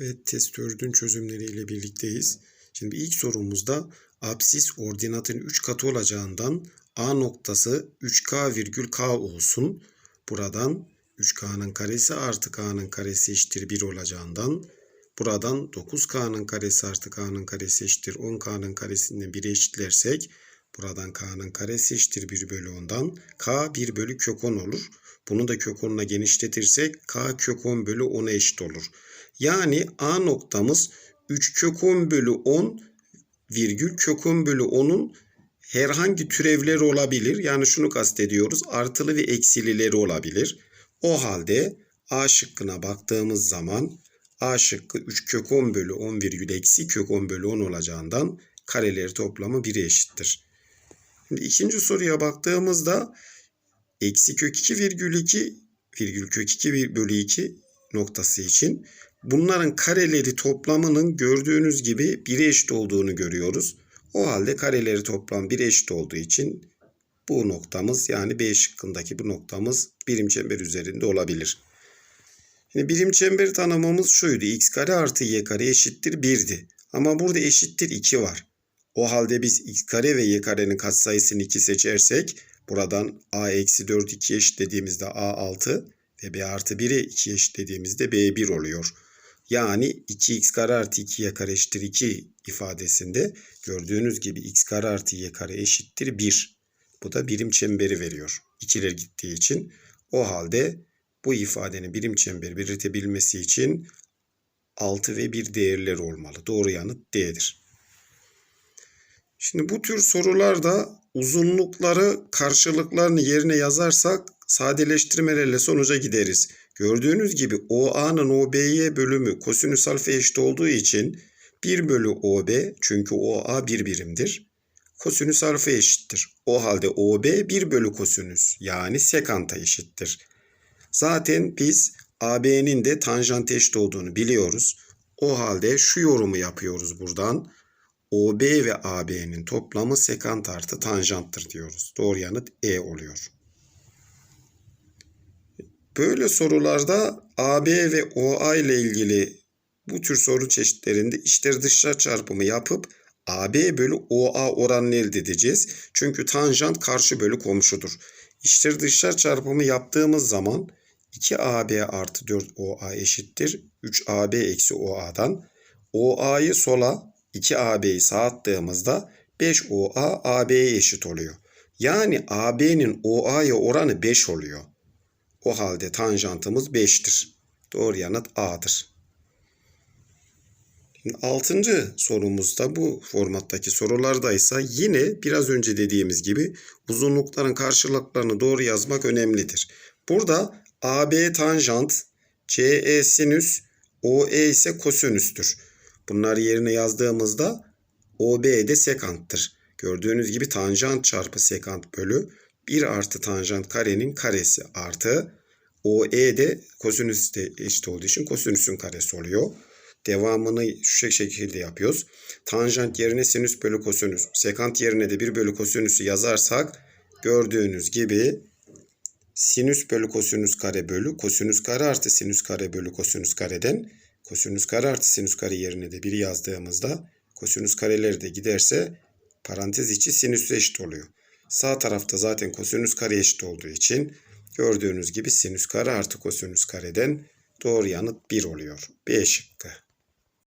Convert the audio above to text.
Evet test 4'ün çözümleriyle birlikteyiz. Şimdi ilk sorumuzda absis ordinatın 3 katı olacağından A noktası 3K virgül K olsun. Buradan 3K'nın karesi artı K'nın karesi eşittir 1 olacağından buradan 9K'nın karesi artı K'nın karesi eşittir 10K'nın karesinden 1'e eşitlersek buradan K'nın karesi eşittir 1 bölü 10'dan K 1 bölü kök 10 olur. Bunu da kök 10'la genişletirsek K kök 10 bölü 10'a eşit olur. Yani A noktamız 3 kök 10 bölü 10 virgül kök 10 bölü 10'un herhangi türevleri olabilir. Yani şunu kastediyoruz. Artılı ve eksilileri olabilir. O halde A şıkkına baktığımız zaman A şıkkı 3 kök 10 bölü 10 virgül eksi kök 10 bölü 10 olacağından kareleri toplamı 1'e eşittir. Şimdi ikinci soruya baktığımızda eksi kök 2 virgül 2 virgül kök 2 bölü 2 noktası için bunların kareleri toplamının gördüğünüz gibi 1'e eşit olduğunu görüyoruz. O halde kareleri toplam 1'e eşit olduğu için bu noktamız yani B şıkkındaki bu noktamız birim çember üzerinde olabilir. Şimdi birim çember tanımımız şuydu. x kare artı y kare eşittir 1'di. Ama burada eşittir 2 var. O halde biz x kare ve y karenin katsayısını 2 seçersek buradan a eksi 4 2 eşitlediğimizde a 6 ve b artı 1'e 2 eşitlediğimizde b 1 oluyor. Yani 2x kare artı 2y kare eşittir 2 ifadesinde gördüğünüz gibi x kare artı y kare eşittir 1. Bu da birim çemberi veriyor. İkiler gittiği için. O halde bu ifadenin birim çemberi belirtebilmesi için 6 ve 1 değerleri olmalı. Doğru yanıt D'dir. Şimdi bu tür sorularda uzunlukları karşılıklarını yerine yazarsak sadeleştirmelerle sonuca gideriz. Gördüğünüz gibi OA'nın OB'ye bölümü kosinüs alfa eşit olduğu için 1 bölü OB çünkü OA bir birimdir. Kosinüs alfa eşittir. O halde OB 1 bölü kosinüs yani sekanta eşittir. Zaten biz AB'nin de tanjant eşit olduğunu biliyoruz. O halde şu yorumu yapıyoruz buradan. OB ve AB'nin toplamı sekant artı tanjanttır diyoruz. Doğru yanıt E oluyor. Böyle sorularda AB ve OA ile ilgili bu tür soru çeşitlerinde içler dışlar çarpımı yapıp AB bölü OA oranını elde edeceğiz. Çünkü tanjant karşı bölü komşudur. İçler dışlar çarpımı yaptığımız zaman 2AB artı 4OA eşittir. 3AB eksi OA'dan OA'yı sola 2AB'yi sağa attığımızda 5OA AB'ye eşit oluyor. Yani AB'nin OA'ya oranı 5 oluyor. O halde tanjantımız 5'tir. Doğru yanıt A'dır. Şimdi 6. sorumuzda bu formattaki sorulardaysa yine biraz önce dediğimiz gibi uzunlukların karşılıklarını doğru yazmak önemlidir. Burada AB tanjant, CE sinüs, OE ise kosinüstür. Bunları yerine yazdığımızda OB de sekanttır. Gördüğünüz gibi tanjant çarpı sekant bölü 1 artı tanjant karenin karesi artı OE de kosinüs de eşit olduğu için kosinüsün karesi oluyor. Devamını şu şekilde yapıyoruz. Tanjant yerine sinüs bölü kosinüs, sekant yerine de 1 bölü kosinüsü yazarsak gördüğünüz gibi sinüs bölü kosinüs kare bölü kosinüs kare artı sinüs kare bölü kosinüs kareden kosinüs kare artı sinüs kare yerine de 1 yazdığımızda kosinüs kareleri de giderse parantez içi sinüs eşit oluyor. Sağ tarafta zaten kosinüs kare eşit olduğu için gördüğünüz gibi sinüs kare artı kosinüs kareden doğru yanıt 1 oluyor. B şıkkı.